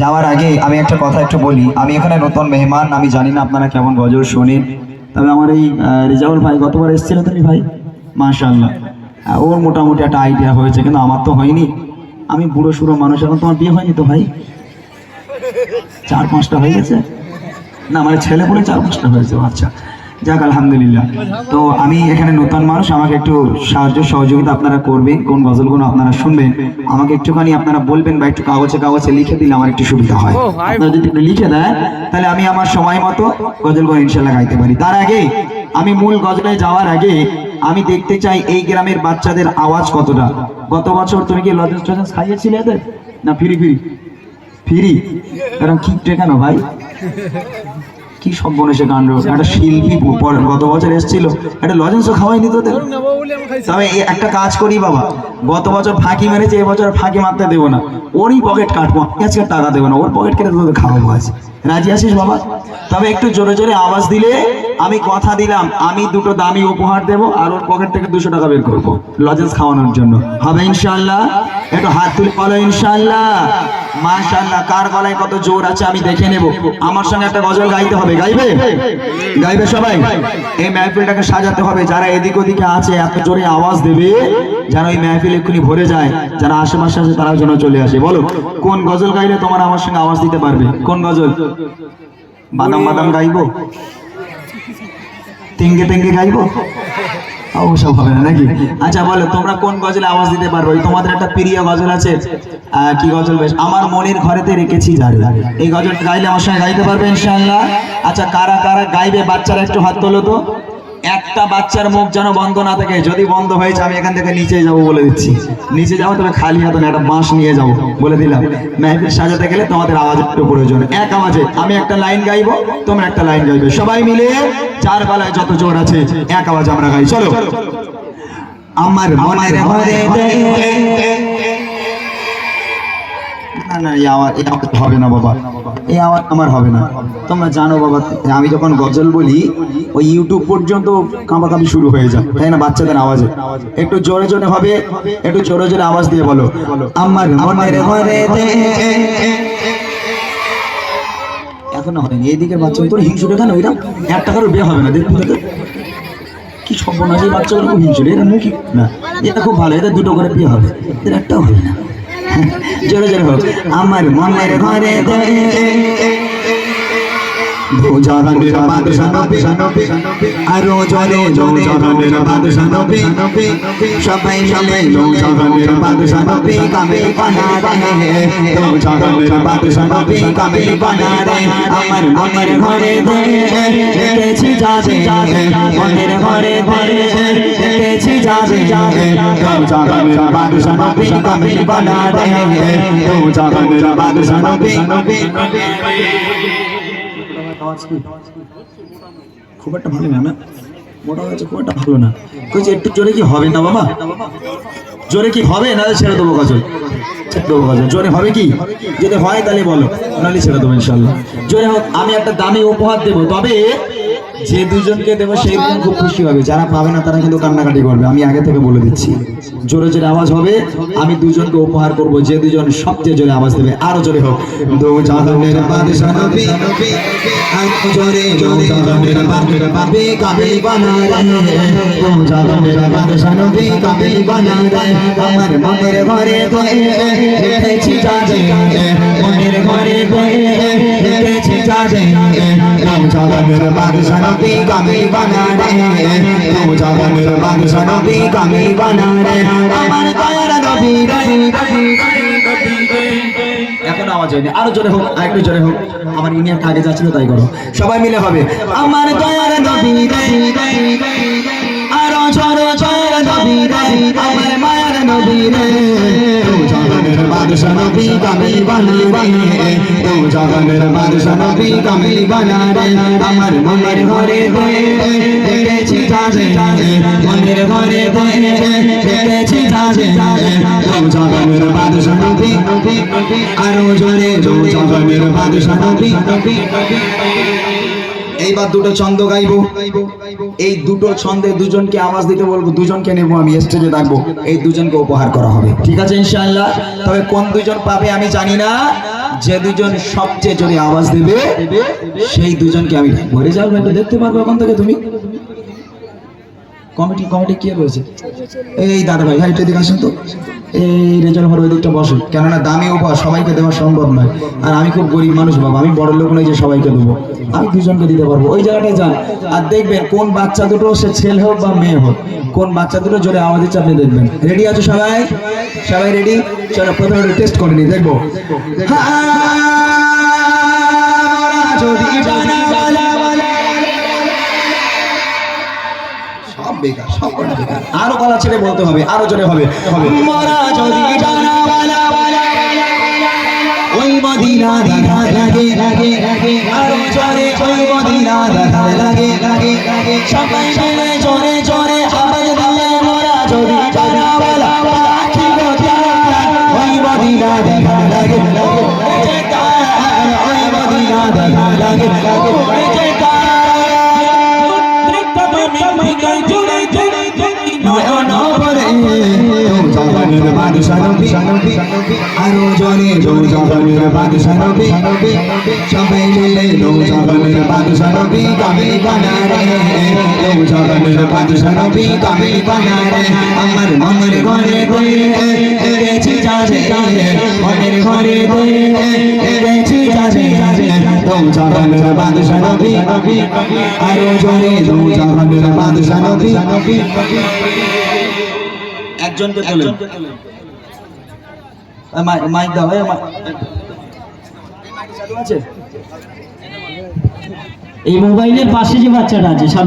যাওয়ার আগে আমি একটা কথা একটু বলি। আমি এখানে নতুন মেহমান, আমি জানি না আপনারা কেমন গজল শোনেন। তবে আমার এই রেজাউল ভাই গতবার এসেছিল তুমি ভাই? মাশাল্লাহ ওর মোটামুটি একটা আইডিয়া হয়েছে, কিন্তু আমার তো হয়নি। আমি বুড়ো সুড়ো মানুষ, এখন তোমার বিয়ে হয়নি তো ভাই? চার পাঁচটা হয়ে গেছে? না মানে ছেলে বলে চার পাঁচটা হয়েছে আচ্ছা। যাক আলহামদুলিল্লাহ। তো আমি এখানে নতুন মানুষ আমাকে একটু সাহায্য সহযোগিতা আপনারা করবেন কোন গজলগুলো আপনারা শুনবেন আমাকে একটুখানি আপনারা বলবেন বা একটু কাগজে কাগজে লিখে দিলে আমার একটু সুবিধা হয়। আপনারা যদি একটু লিখে দেন তাহলে আমি আমার সময় মতো গজলগুলো ইনশাল্লাহ গাইতে পারি। তার আগে আমি মূল গজলে যাওয়ার আগে আমি দেখতে চাই এই গ্রামের বাচ্চাদের আওয়াজ কতটা। গত বছর তুমি কি লজেন্স টজেন্স খাইয়েছিলে এদের? না ফিরি ফিরি। ফিরি? এরকম কিপটে কেন ভাই? কি সব বনেছে কাণ্ড একটা শিল্পী পর- গত বছর এসেছিল। একটা লজেন্সও খাওয়াইনি তোদের? তবে একটা কাজ করি বাবা। গত বছর ফাঁকি মেরেছে এবছর ফাঁকি মারতে দেবো না। ওরই পকেট কাটবো আজকে টাকা দেবো না। ওর পকেট কেটে তোদের খাওয়াবো আজ। রাজি আছিস বাবা? তবে একটু জোরে জোরে আওয়াজ দিলে আমি কথা দিলাম। আমি দুটো দামি উপহার দেবো আর ওর পকেট থেকে দুশো টাকা বের করব লজেন্স খাওয়ানোর জন্য। হবে ইনশাল্লাহ একটু হাত তুলে বলো ইনশাল্লাহ মাশাল্লাহ কার গলায় কত জোর আছে আমি দেখে নেব। আমার সঙ্গে একটা গজল গাইতে হবে। গাইবে? গাইবে সবাই? এই মেহফিলটাকে সাজাতে হবে। যারা এদিক ওদিকে আছে, এত জোরে আওয়াজ দেবে যেন এই মেহফিল এক্ষুনি ভরে যায়। যারা আশেপাশে আছে, তারাও যেন চলে আসে। বলো, কোন গজল গাইলে তোমার আমার সঙ্গে আওয়াজ দিতে পারবে? কোন গজল? বাদাম বাদাম গাইবো? টেঙ্গে টেঙ্গে গাইবো? অবশ্য হবে না নাকি? আচ্ছা বলো, তোমরা কোন গজলে আওয়াজ দিতে পারবে? তোমাদের একটা প্রিয় গজল আছে। কি গজল বেশ? আমার মনের ঘরেতে রেখেছি যারে এই গজলটা গাইলে আমার সঙ্গে গাইতে পারবে ইনশাআল্লাহ। আচ্ছা কারা কারা গাইবে? বাচ্চারা একটু হাত তোলো তো। একটা বাচ্চার মুখ যেন বন্ধ না থাকে যদি বন্ধ হয়েছে আমি এখান থেকে নিচে যাব বলে দিচ্ছি। নিচে যাব তবে খালি হাতে না একটা বাঁশ নিয়ে যাব বলে দিলাম। মেহফিল সাজাতে গেলে তোমাদের আওয়াজ একটু প্রয়োজন। এক আওয়াজে আমি একটা লাইন গাইবো তোমরা একটা লাইন গাইবে। সবাই মিলে চার বেলায় যত জোর আছে এক আওয়াজ আমরা গাই। চলো। আমার মনের ঘরে না, এই আওয়াজ এই আওয়াজ হবে না বাবা। এই আওয়াজ আমার হবে না। তোমরা জানো বাবা, আমি যখন গজল বলি, ওই ইউটিউব পর্যন্ত কাঁপাকাঁপি শুরু হয়ে যায়, তাই না, বাচ্চাদের আওয়াজে? একটু জোরে জোরে হবে, একটু জোরে জোরে আওয়াজ দিয়ে বলো। আমার মনের ঘরে এখনও হয়নি, এইদিকে বাচ্চা, তোর হিংসুটে কেন ওইটা একটা কারোর বিয়ে হবে না, দেখুন। কি সর্বনাশ, এই বাচ্চাগুলো হিংসুটে, এরা মুখি। না, এটা খুব ভালো, এদের দুটো করে বিয়ে হবে, এদের একটাও হবে না। জোরে জোরে হোক আমার মনের ঘরে জাহানের বাদশাহ নবী আরও জলে জলে জাহানের বাদশাহ নবী সবাই মিলে লো জাহানের বাদশাহ নবী কামে বানা রে। লো জাহানের বাদশাহ নবী কামে বানা রে। আমার মনের ঘরে দেখেছি যাবে। মনের ঘরে ঘরে দেখেছি যাবে। লো জাহানের বাদশাহ নবী কামে বানা রে। লো জাহানের খুব একটা ভালো না মোটা হয়েছে, খুব একটা ভালো না। কইছে, একটু জোরে কি হবে না, বাবা? জোরে কি হবে? না ছেড়ে দেবো গজল। ছেড়ে দেবো গজল। জোরে হবে কি? যদি হয়, তাহলে বলো। নাহলে ছেড়ে দেবো ইনশাল্লাহ জোরে হোক, আমি একটা দামি উপহার দেবো। তবে যে দুজনকে দেবো সেই দুজন খুব খুশি হবে। যারা পাবে না তারা কিন্তু কান্নাকাটি করবে। আমি আগে থেকে বলে দিচ্ছি। জোরে জোরে আওয়াজ হবে। আমি দুজনকে উপহার করব। যে দুজন সবচেয়ে জোরে আওয়াজ দেবে আরও জোরে হোক। আমার মনের ঘরে ঘরে যাজে মনের ঘরে নবী জাহানের নবী আমার দয়ার নবী এখন আওয়াজ হয়নি আরও জোরে হোক আর একটু জোরে হোক। আমার ইনি একটা আগে যাচ্ছিল তাই করো। সবাই মিলে হবে। আমার দয়ার নবী আরও জোরে জয়ের নবী আমার মায়ার নবী রে তো জাহানের নবী রে তো জাহানের বাদশা নবী কামিল বানা রে আমার মনের ঘরে যাবে মনের ঘরে ঘরে দেখেছি যাবে তো বাদশা নবী আরও জোরে জাহানের বাদশা নবী এইবার দুটো ছন্দ গাইবো। এই দুটো ছন্দে দুজনকে আওয়াজ দিতে বলব, দুজনকে নেব আমি, স্টেজে ডাকবো এই দুজনকে উপহার করা হবে। ঠিক আছে, ইনশাআল্লাহ? তবে কোন দুজন পাবে আমি জানি না। যে দুজন সবচেয়ে জোরে আওয়াজ দেবে সেই দুজনকে আমি ভরে যাও দেখতে পারব এখন থেকে তুমি? কমিটি কমিটি কে রয়েছে এই দাদা ভাই ভাই একটু এদিকে আসুন তো। এই রেজাল্ট ভাই ওই দিকটা বসুন। কেননা দামি উপহার সবাইকে দেওয়া সম্ভব নয়। আর আমি খুব গরিব মানুষ বাবা আমি বড় লোক নই যে সবাইকে দেবো। আমি দুজনকে দিতে পারব। ওই জায়গাটায় যান। আর দেখবেন কোন বাচ্চা দুটো সে ছেলে হোক বা মেয়ে হোক কোন বাচ্চা দুটো জোরে আমাদের আপনি দেখবেন। রেডি আছো সবাই? সবাই রেডি চলো প্রথমে টেস্ট করে নি দেখব। হ্যাঁ, বেকার আরও গলা ছেড়ে বলতে হবে আরও জোরে হবে মরা যদি ওই মদিনা দেখা লাগে লাগে লাগে। আরও জোরে ওই মদিনা দেখা লাগে লাগে লাগে। সবাই মিলে জোরে জোরে আওয়াজ দিলে মরা যদি জানা বলা পাখি কোথায় ওই মদিনা দেখা লাগে লাগে। ওই মদিনা দেখা লাগে লাগে। আরও জনে জনের বাদশানবী সবাই মিলে জনের বাদশানবী কামিল বানারে জনের বাদশানবী কামিল বানারে আমার মনের ঘরে ঘরে গেছি যাবে মনের ঘরে ঘরে গেছি যাবে জনের বাদশানবী আরও বাদশানবী একজনকে তোলেন মাইক দাও এই মোবাইলের পাশে যে বাচ্চাটা আছে